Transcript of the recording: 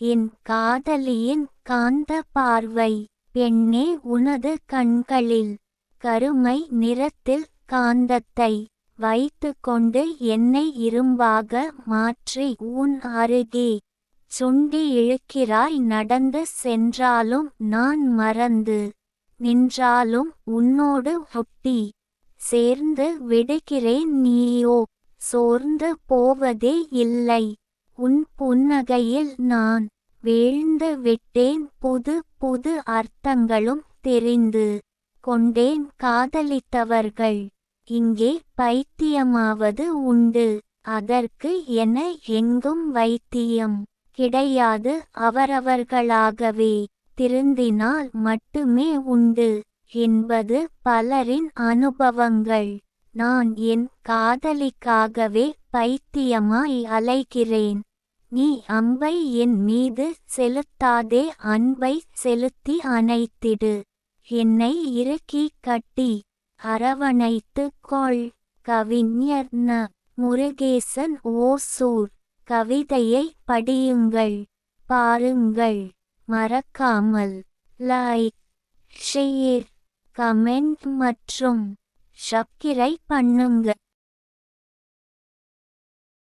என் காதலியின் காந்த பார்வை. பெண்ணே உனது கண்களில் கருமை நிறத்தில் காந்தத்தை வைத்து கொண்டு என்னை இரும்பாக மாற்றி உன் அருகே சுண்டி இழுக்கிறாய். நடந்து சென்றாலும் நான் மறந்து நின்றாலும் உன்னோடு ஒட்டி சேர்ந்து விடுகிறேன். நீயோ சோர்ந்து போவதே இல்லை. உன் புன்னகையில் நான் வீழ்ந்து விட்டேன். புது புது அர்த்தங்களும் தெரிந்து கொண்டேன். காதலித்தவர்கள் இங்கே பைத்தியமாவது உண்டு. அதற்கு என எங்கும் வைத்தியம் கிடையாது. அவரவர்களாகவே திருந்தினால் மட்டுமே உண்டு என்பது பலரின் அனுபவங்கள். நான் என் காதலிக்காகவே பைத்தியமாய் அலைகிறேன். நீ அம்பை என் மீது செலுத்தாதே அன்பை செலுத்தி அணைத்திடு. என்னை இறுக்கி கட்டி அரவணைத்து கொள். கவிஞர் ந. முருகேசன் ஓசூர். கவிதையை படியுங்கள். பாருங்கள். மறக்காமல் லைக் ஷேர் கமெண்ட் மற்றும் சப்ஸ்கிரைப் பண்ணுங்க.